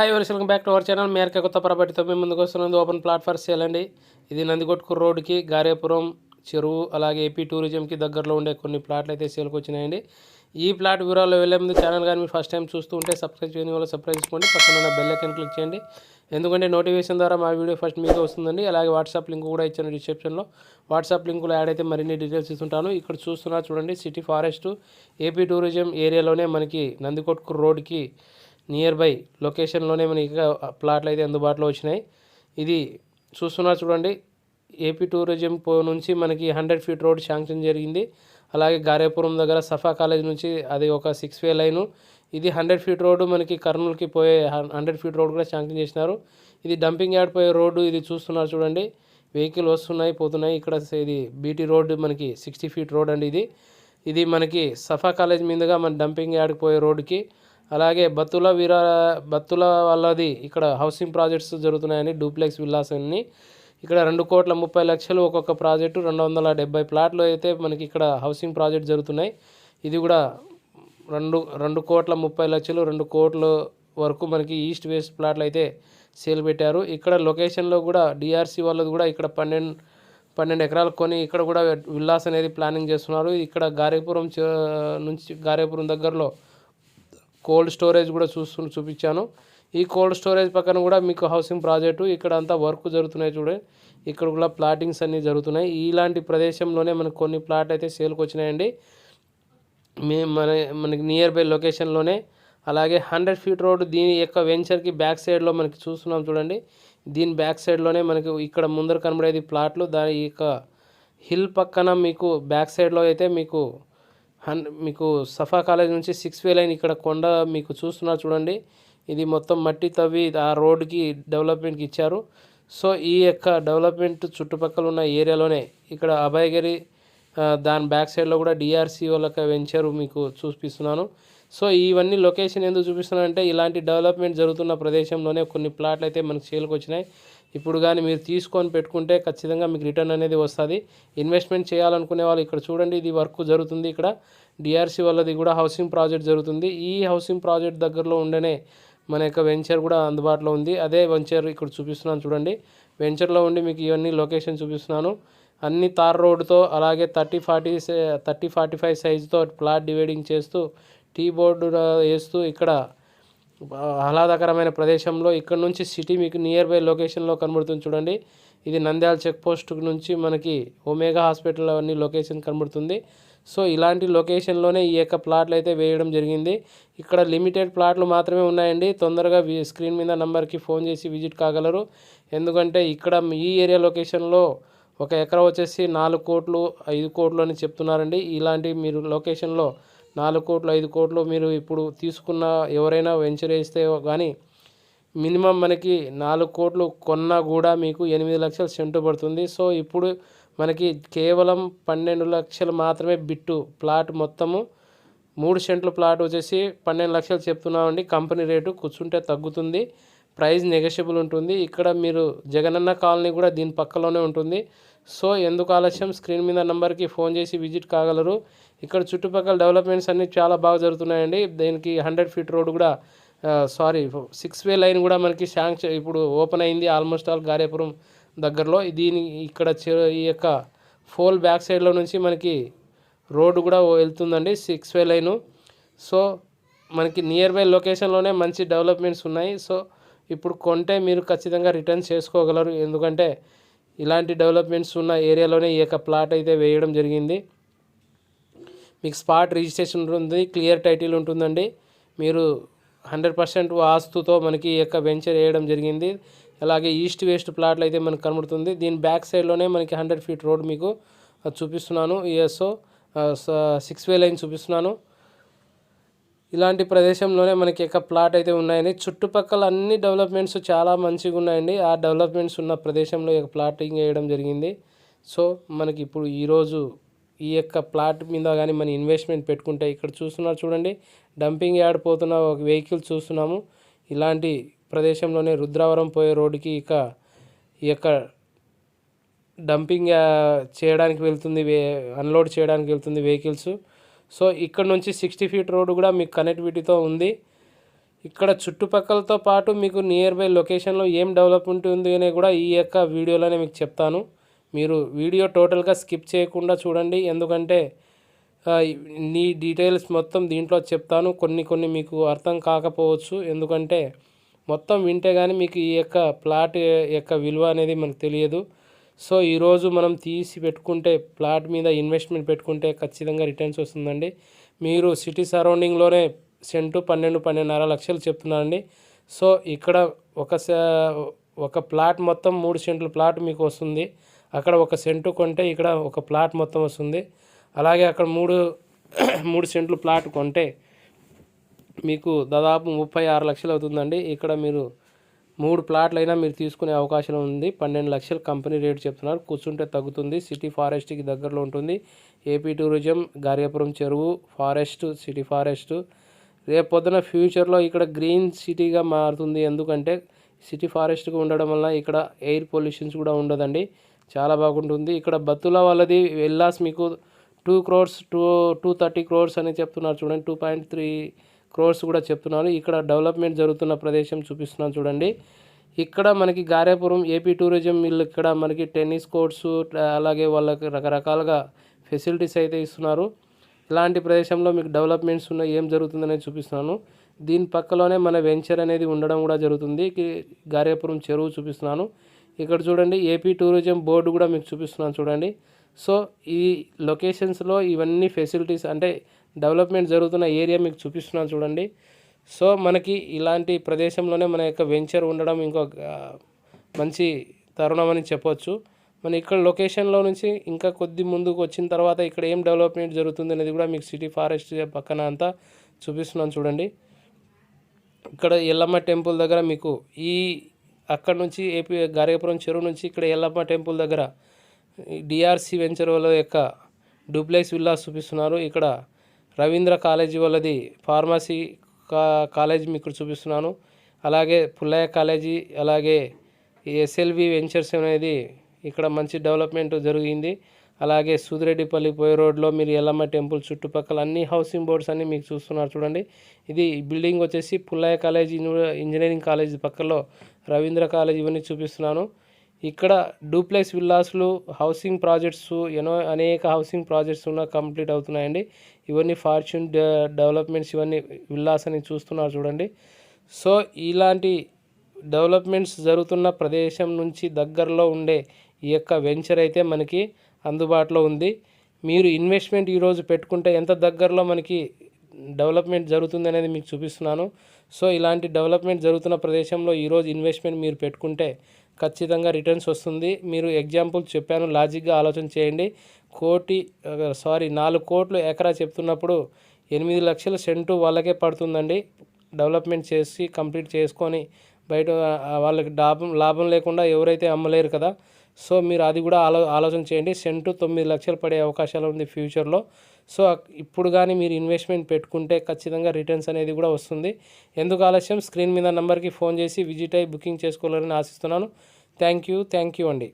Hi welcome back to our channel మేరక కొత్త ప్రాపర్టీతో మేము ముందుకు వస్తున్నది ఓపెన్ ప్లాట్ఫామ్ సేల్ అండి. ఇది నందికొట్కు రోడ్కి గారేపురం చెరువు అలాగే ఏపీ టూరిజంకి దగ్గరలో ఉండే కొన్ని ప్లాట్లు అయితే సేల్కి వచ్చినాయండి. ఈ ప్లాట్ వివరాల్లో వెళ్ళే ముందు ఛానల్ కానీ మీరు ఫస్ట్ టైం చూస్తూ ఉంటే సబ్స్క్రైబ్ చేయని వాళ్ళు సబ్స్క్రైబ్ చేసుకోండి. పక్కన ఉన్న బెల్ ఐకన్ క్లిక్ చేయండి. ఎందుకంటే నోటిఫికేషన్ ద్వారా మా వీడియో ఫస్ట్ మీకు వస్తుందండి. అలాగే వాట్సాప్ లింక్ కూడా ఇచ్చాను డిస్క్రిప్షన్లో వాట్సాప్ లింకులో యాడ్ అయితే మరిన్ని డీటెయిల్స్ ఇస్తుంటాను. ఇక్కడ చూస్తున్నా చూడండి సిటీ ఫారెస్ట్ ఏపీ టూరిజం ఏరియాలోనే మనకి నందికొట్కు రోడ్కి నియర్ బై లొకేషన్లోనే మనకి ప్లాట్లు అయితే అందుబాటులో వచ్చినాయి. ఇది చూస్తున్నారు చూడండి. ఏపీ టూరిజం పో నుంచి మనకి హండ్రెడ్ ఫీట్ రోడ్ శాంక్షన్ జరిగింది. అలాగే గారేపురం దగ్గర సఫా కాలేజ్ నుంచి అది ఒక సిక్స్ వే లైను. ఇది హండ్రెడ్ ఫీట్ రోడ్డు మనకి కర్నూలుకి పోయే హండ్రెడ్ ఫీట్ రోడ్ కూడా శాంక్షన్ చేసినారు. ఇది డంపింగ్ యార్డ్ పోయే రోడ్డు ఇది చూస్తున్నారు చూడండి. వెహికల్ వస్తున్నాయి పోతున్నాయి. ఇక్కడ ఇది బీటీ రోడ్డు మనకి సిక్స్టీ ఫీట్ రోడ్ అండి ఇది. ఇది మనకి సఫా కాలేజ్ మీదుగా మన డంపింగ్ యార్డ్కి పోయే రోడ్డుకి అలాగే బత్తుల వీర బత్తుల వాళ్ళది ఇక్కడ హౌసింగ్ ప్రాజెక్ట్స్ జరుగుతున్నాయని డూప్లెక్స్ విల్లాస్ అన్ని ఇక్కడ రెండు కోట్ల ముప్పై లక్షలు ఒక్కొక్క ప్రాజెక్టు రెండు వందల డెబ్బై ప్లాట్లు అయితే మనకి ఇక్కడ హౌసింగ్ ప్రాజెక్ట్ జరుగుతున్నాయి. ఇది కూడా రెండు రెండు కోట్ల ముప్పై లక్షలు రెండు కోట్ల వరకు మనకి ఈస్ట్ వెస్ట్ ప్లాట్లు అయితే సేల్ పెట్టారు. ఇక్కడ లొకేషన్లో కూడా డిఆర్సీ వాళ్ళది కూడా ఇక్కడ పన్నెండు పన్నెండు ఎకరాలు కొని ఇక్కడ కూడా విల్లాస్ అనేది ప్లానింగ్ చేస్తున్నారు. ఇక్కడ గారేపురం నుంచి గారేపురం దగ్గరలో కోల్డ్ స్టోరేజ్ కూడా చూస్తు చూపించాను. ఈ కోల్డ్ స్టోరేజ్ పక్కన కూడా మీకు హౌసింగ్ ప్రాజెక్టు ఇక్కడ అంతా వర్క్ జరుగుతున్నాయి చూడండి ఇక్కడ కూడా ప్లాటింగ్స్ అన్నీ జరుగుతున్నాయి. ఇలాంటి ప్రదేశంలోనే మనకు కొన్ని ప్లాట్ అయితే సేల్కి వచ్చినాయండి. మే మన మనకి నియర్ బై లొకేషన్లోనే అలాగే హండ్రెడ్ ఫీట్ రోడ్ దీని యొక్క వెంచర్కి బ్యాక్ సైడ్లో మనకి చూస్తున్నాం చూడండి. దీని బ్యాక్ సైడ్లోనే మనకి ఇక్కడ ముందర కనబడేది ప్లాట్లు దాని యొక్క హిల్ పక్కన మీకు బ్యాక్ సైడ్లో అయితే మీకు హన్ మీకు సఫా కాలేజ్ నుంచి సిక్స్ వే లైన్ ఇక్కడ కొండ మీకు చూస్తున్నారు చూడండి. ఇది మొత్తం మట్టి తవ్వి ఆ రోడ్డుకి డెవలప్మెంట్కి ఇచ్చారు. సో ఈ యొక్క డెవలప్మెంట్ చుట్టుపక్కల ఉన్న ఏరియాలోనే ఇక్కడ అభయగిరి దాని బ్యాక్ సైడ్లో కూడా డిఆర్సీ వాళ్ళకి వెంచర్ మీకు చూపిస్తున్నాను. సో ఇవన్నీ లొకేషన్ ఎందుకు చూపిస్తున్నానంటే ఇలాంటి డెవలప్మెంట్ జరుగుతున్న ప్రదేశంలోనే కొన్ని ప్లాట్లు అయితే మనకు సేల్కి వచ్చినాయి ఇప్పుడు కానీ మీరు తీసుకొని పెట్టుకుంటే ఖచ్చితంగా మీకు రిటర్న్ అనేది వస్తుంది. ఇన్వెస్ట్మెంట్ చేయాలనుకునే వాళ్ళు ఇక్కడ చూడండి ఇది వర్క్ జరుగుతుంది ఇక్కడ. డిఆర్సీ వల్లది కూడా హౌసింగ్ ప్రాజెక్ట్ జరుగుతుంది. ఈ హౌసింగ్ ప్రాజెక్ట్ దగ్గరలో ఉండనే మన యొక్క వెంచర్ కూడా అందుబాటులో ఉంది. అదే వెంచర్ ఇక్కడ చూపిస్తున్నాను చూడండి. వెంచర్లో ఉండి మీకు ఇవన్నీ లొకేషన్ చూపిస్తున్నాను. అన్ని తార్ రోడ్డుతో అలాగే thirty forty thirty forty five సైజుతో plot dividing చేస్తూ టీ బోర్డు వేస్తూ ఇక్కడ ఆహ్లాదకరమైన ప్రదేశంలో ఇక్కడ నుంచి సిటీ మీకు నియర్ బై లొకేషన్లో కనబడుతుంది చూడండి. ఇది నంద్యాల చెక్ పోస్ట్ నుంచి మనకి ఒమేగా హాస్పిటల్ అన్ని లొకేషన్ కనబడుతుంది. సో ఇలాంటి లొకేషన్లోనే ఈ యొక్క ప్లాట్లు అయితే వేయడం జరిగింది. ఇక్కడ లిమిటెడ్ ప్లాట్లు మాత్రమే ఉన్నాయండి. తొందరగా వి- స్క్రీన్ మీద నెంబర్కి ఫోన్ చేసి విజిట్ కాగలరు. ఎందుకంటే ఇక్కడ ఈ ఏరియా లొకేషన్లో ఒక ఎకరా వచ్చేసి నాలుగు కోట్లు ఐదు కోట్లు అని చెప్తున్నారండి. ఇలాంటి మీరు లొకేషన్లో నాలుగు కోట్లు ఐదు కోట్లు మీరు ఇప్పుడు తీసుకున్న ఎవరైనా వెంచర్ వేస్తే కానీ మినిమం మనకి నాలుగు కోట్లు కొన్నా కూడా మీకు ఎనిమిది లక్షల సెంటు పడుతుంది. సో ఇప్పుడు మనకి కేవలం పన్నెండు లక్షలు మాత్రమే బిట్టు ప్లాట్ మొత్తము. మూడు సెంట్లు ప్లాట్ వచ్చేసి పన్నెండు లక్షలు చెప్తున్నామండి. కంపెనీ రేటు కూర్చుంటే తగ్గుతుంది. ప్రైస్ నెగోషియబుల్ ఉంటుంది. ఇక్కడ మీరు జగనన్న కాలనీ కూడా దీని పక్కలోనే ఉంటుంది. సో ఎందుకు ఆలస్యం? స్క్రీన్ మీద నంబర్కి ఫోన్ చేసి విజిట్ కాగలరు. ఇక్కడ చుట్టుపక్కల డెవలప్మెంట్స్ అన్నీ చాలా బాగా జరుగుతున్నాయండి. దీనికి హండ్రెడ్ ఫీట్ రోడ్ కూడా సారీ సిక్స్ వే లైన్ కూడా మనకి శాంక్షన్ ఇప్పుడు ఓపెన్ అయింది ఆల్మోస్ట్ ఆల్ గారేపురం దగ్గరలో. దీని ఇక్కడ ఈ యొక్క ఫోల్ బ్యాక్ సైడ్లో నుంచి మనకి రోడ్డు కూడా వెళ్తుందండి సిక్స్ వే లైను సో మనకి నియర్ బై లొకేషన్లోనే మంచి డెవలప్మెంట్స్ ఉన్నాయి. సో ఇప్పుడు కొంటే మీరు ఖచ్చితంగా రిటర్న్ చేసుకోగలరు. ఎందుకంటే ఇలాంటి డెవలప్మెంట్స్ ఉన్న ఏరియాలోనే ఈ యొక్క ప్లాట్ అయితే వేయడం జరిగింది. మీకు స్పాట్ రిజిస్ట్రేషన్ ఉంటుంది క్లియర్ టైటిల్ ఉంటుందండి. మీరు హండ్రెడ్ పర్సెంట్ వాస్తుతో మనకి ఈ యొక్క వెంచర్ వేయడం జరిగింది. అలాగే ఈస్ట్ వెస్ట్ ప్లాట్లు అయితే మనకు కనబడుతుంది. దీని బ్యాక్ సైడ్లోనే మనకి హండ్రెడ్ ఫీట్ రోడ్ మీకు అది చూపిస్తున్నాను. ఈఎస్ఓ సిక్స్ వే లైన్ చూపిస్తున్నాను. ఇలాంటి ప్రదేశంలోనే మనకి యొక్క ప్లాట్ అయితే ఉన్నాయండి. చుట్టుపక్కల అన్ని డెవలప్మెంట్స్ చాలా మంచిగా ఉన్నాయండి. ఆ డెవలప్మెంట్స్ ఉన్న ప్రదేశంలో ఈ యొక్క ప్లాటింగ్ వేయడం జరిగింది. సో మనకి ఇప్పుడు ఈరోజు ఈ యొక్క ప్లాట్ మీద కానీ మన ఇన్వెస్ట్మెంట్ పెట్టుకుంటే ఇక్కడ చూస్తున్నారు చూడండి. డంపింగ్ యార్డ్ పోతున్న ఒక వెహికల్ చూస్తున్నాము. ఇలాంటి ప్రదేశంలోనే రుద్రావరం పోయే రోడ్డుకి ఇక ఈ యొక్క డంపింగ్ చేయడానికి వెళ్తుంది వే అన్లోడ్ చేయడానికి వెళ్తుంది వెహికల్స్. సో ఇక్కడ నుంచి సిక్స్టీ ఫీట్ రోడ్డు కూడా మీకు కనెక్టివిటీతో ఉంది. ఇక్కడ చుట్టుపక్కలతో పాటు మీకు నియర్ బై లొకేషన్లో ఏం డెవలప్మెంట్ ఉంది అని కూడా ఈ యొక్క వీడియోలోనే మీకు చెప్తాను. మీరు వీడియో టోటల్గా స్కిప్ చేయకుండా చూడండి. ఎందుకంటే నీ డీటెయిల్స్ మొత్తం దీంట్లో చెప్తాను. కొన్ని కొన్ని మీకు అర్థం కాకపోవచ్చు. ఎందుకంటే మొత్తం వింటే కానీ మీకు ఈ యొక్క ప్లాట్ యొక్క విలువ అనేది మనకు తెలియదు. సో ఈరోజు మనం తీసి పెట్టుకుంటే ప్లాట్ మీద ఇన్వెస్ట్మెంట్ పెట్టుకుంటే ఖచ్చితంగా రిటర్న్స్ వస్తుందండి. మీరు సిటీ సరౌండింగ్లోనే సెంటు పన్నెండు పన్నెండున్నర లక్షలు చెప్తున్నారండి సో ఇక్కడ ఒక ఒక ప్లాట్ మొత్తం మూడు సెంట్ల ప్లాట్ మీకు వస్తుంది. అక్కడ ఒక సెంటు కొంటే ఇక్కడ ఒక ప్లాట్ మొత్తం వస్తుంది. అలాగే అక్కడ మూడు మూడు సెంట్లు ప్లాట్ కొంటే మీకు దాదాపు ముప్పై ఆరు లక్షలు అవుతుందండి. ఇక్కడ మీరు మూడు ప్లాట్లు అయినా మీరు తీసుకునే అవకాశం ఉంది. పన్నెండు లక్షలు కంపెనీ రేట్ చెప్తున్నారు. కూర్చుంటే తగ్గుతుంది. సిటీ ఫారెస్ట్కి దగ్గరలో ఉంటుంది. ఏపీ టూరిజం గార్యాపురం చెరువు ఫారెస్ట్ సిటీ ఫారెస్ట్. రేపు పొద్దున ఫ్యూచర్లో ఇక్కడ గ్రీన్ సిటీగా మారుతుంది. ఎందుకంటే సిటీ ఫారెస్ట్గా ఉండడం వల్ల ఇక్కడ ఎయిర్ పొల్యూషన్స్ కూడా ఉండదండి. చాలా బాగుంటుంది. ఇక్కడ బత్తుల వాళ్ళది వెల్లాస్ మీకు two crores two two thirty crores అని చెప్తున్నారు చూడండి. టూ పాయింట్ త్రీ క్రోర్స్ కూడా చెప్తున్నారు. ఇక్కడ డెవలప్మెంట్ జరుగుతున్న ప్రదేశం చూపిస్తున్నాను చూడండి. ఇక్కడ మనకి గారేపురం ఏపీ టూరిజం వీళ్ళు ఇక్కడ మనకి టెన్నిస్ కోర్ట్స్ అలాగే వాళ్ళకి రకరకాలుగా ఫెసిలిటీస్ అయితే ఇస్తున్నారు. ఇలాంటి ప్రదేశంలో మీకు డెవలప్మెంట్స్ ఉన్నాయి ఏం జరుగుతుందనేది చూపిస్తున్నాను. దీని పక్కలోనే మన వెంచర్ అనేది ఉండడం కూడా జరుగుతుంది. గారేపురం చెరువు చూపిస్తున్నాను. ఇక్కడ చూడండి ఏపీ టూరిజం బోర్డు కూడా మీకు చూపిస్తున్నాను చూడండి. సో ఈ లొకేషన్స్లో ఇవన్నీ ఫెసిలిటీస్ అంటే డెవలప్మెంట్ జరుగుతున్న ఏరియా మీకు చూపిస్తున్నాను చూడండి. సో మనకి ఇలాంటి ప్రదేశంలోనే మన యొక్క వెంచర్ ఉండడం ఇంకొక మంచి తరుణం అని చెప్పొచ్చు. మన ఇక్కడ లొకేషన్లో నుంచి ఇంకా కొద్ది ముందుకు వచ్చిన తర్వాత ఇక్కడ ఏం డెవలప్మెంట్ జరుగుతుంది అనేది కూడా మీకు సిటీ ఫారెస్ట్ పక్కన అంతా చూపిస్తున్నాను చూడండి. ఇక్కడ ఎల్లమ్మ టెంపుల్ దగ్గర మీకు ఈ అక్కడ నుంచి ఏపీ గారేపురం చెరువు నుంచి ఇక్కడ ఎల్లమ్మ టెంపుల్ దగ్గర డిఆర్సి వెంచర్ వాళ్ళ యొక్క డూప్లెక్స్ విల్లాస్ చూపిస్తున్నారు. ఇక్కడ రవీంద్ర కాలేజీ వాళ్ళది ఫార్మసీ కా కాలేజ్ మీకు చూపిస్తున్నాను. అలాగే పుల్లయ్య కాలేజీ అలాగే ఎస్ఎల్వి వెంచర్స్ అనేది ఇక్కడ మంచి డెవలప్మెంట్ జరిగింది. అలాగే సూదిరెడ్డిపల్లి పోయే రోడ్లో మీరు ఎల్లమ్మ టెంపుల్ చుట్టుపక్కల అన్ని హౌసింగ్ బోర్డ్స్ అన్ని మీకు చూస్తున్నారు చూడండి. ఇది బిల్డింగ్ వచ్చేసి పుల్లయ్య కాలేజ్ ఇంజనీరింగ్ కాలేజ్ పక్కలో రవీంద్ర కాలేజ్ ఇవన్నీ చూపిస్తున్నాను. ఇక్కడ డూప్లెక్స్ విల్లాస్లు హౌసింగ్ ప్రాజెక్ట్స్ ఎన్నో అనేక హౌసింగ్ ప్రాజెక్ట్స్ ఉన్న కంప్లీట్ అవుతున్నాయండి. ఇవన్నీ ఫార్చ్యూన్ డెవలప్మెంట్స్ ఇవన్నీ విల్లాస్ అని చూస్తున్నారు చూడండి. సో ఇలాంటి డెవలప్మెంట్స్ జరుగుతున్న ప్రదేశం నుంచి దగ్గరలో ఉండే ఈ యొక్క వెంచర్ అయితే మనకి అందుబాటులో ఉంది. మీరు ఇన్వెస్ట్మెంట్ ఈరోజు పెట్టుకుంటే ఎంత దగ్గరలో మనకి డెవలప్మెంట్ జరుగుతుంది అనేది మీకు చూపిస్తున్నాను. సో ఇలాంటి డెవలప్మెంట్ జరుగుతున్న ప్రదేశంలో ఈరోజు ఇన్వెస్ట్మెంట్ మీరు పెట్టుకుంటే ఖచ్చితంగా రిటర్న్స్ వస్తుంది. మీరు ఎగ్జాంపుల్ చెప్పాను లాజిక్గా ఆలోచన చేయండి. కోటి సారీ నాలుగు కోట్లు ఎకరా చెప్తున్నప్పుడు ఎనిమిది లక్షల సెంటు వాళ్ళకే పడుతుందండి. డెవలప్మెంట్ చేసి కంప్లీట్ చేసుకొని బయట వాళ్ళకి లాభం లాభం లేకుండా ఎవరైతే అమ్మలేరు కదా సో మీరు అది కూడా ఆలో ఆలోచన చేయండి. సెంటు తొమ్మిది లక్షలు పడే అవకాశాలు ఉంది ఫ్యూచర్లో. సో ఇప్పుడు కానీ మీరు ఇన్వెస్ట్మెంట్ పెట్టుకుంటే ఖచ్చితంగా రిటర్న్స్ అనేది కూడా వస్తుంది. ఎందుకు ఆలస్యం? స్క్రీన్ మీద నెంబర్కి ఫోన్ చేసి విజిట్ అయ్యి బుకింగ్ చేసుకోవాలని ఆశిస్తున్నాను. థ్యాంక్ యూ థ్యాంక్ యూ అండి.